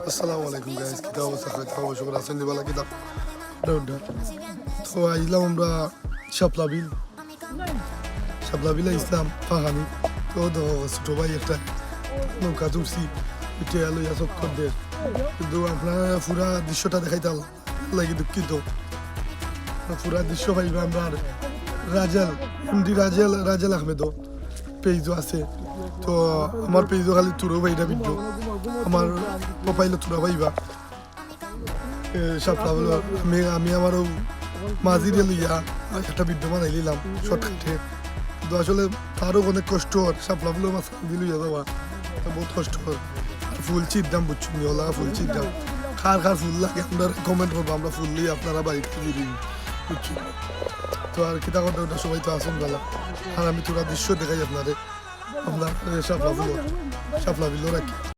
আসসালামু আলাইকুম গাইস কিতাব অবস্থা হবে শুক্র আছেন দিবালা কিতাব তো আইলাম আমরা শাপলা বিল ইসলাম পাহানি তো ছোট ভাই একটা নৌকা তুলছি এটা এলো ইয়া চক্করদের কিন্তু আপনারা পুরা দৃশ্যটা দেখাইতাম লাগি দুঃখিত পুরা দৃশ্য পাইবে আমরা রাজেল এমডি রাজেল রাজেল আহমেদও পেজও আছে তো আমার পেজও খালি তুরো ভাইটা ভিডিও আমার মোবাইলে তুরা ভাইবা সাপলা বলো আমি আমি আমারও মাঝিরে লইয়া একটা বানাই নিলাম শর্টকাটে কিন্তু আসলে তারও অনেক কষ্ট হয় সাপলা বলে মাছ দিল ইয়া যাওয়া বহুত কষ্ট আর ফুল চিট দাম বুঝছি ওলা ফুল চিট দাম খার খার ফুল লাগে আমরা কমেন্ট করব আমরা ফুল দিয়ে আপনারা বাড়িতে দিয়ে দিন বুঝছি তো আর কিতা করতে ওটা সবাই তো আসুন বেলা আর আমি তোরা দৃশ্য দেখাই আপনাদের আপনার সাপলা বিলো সাপলা বিলো রাখি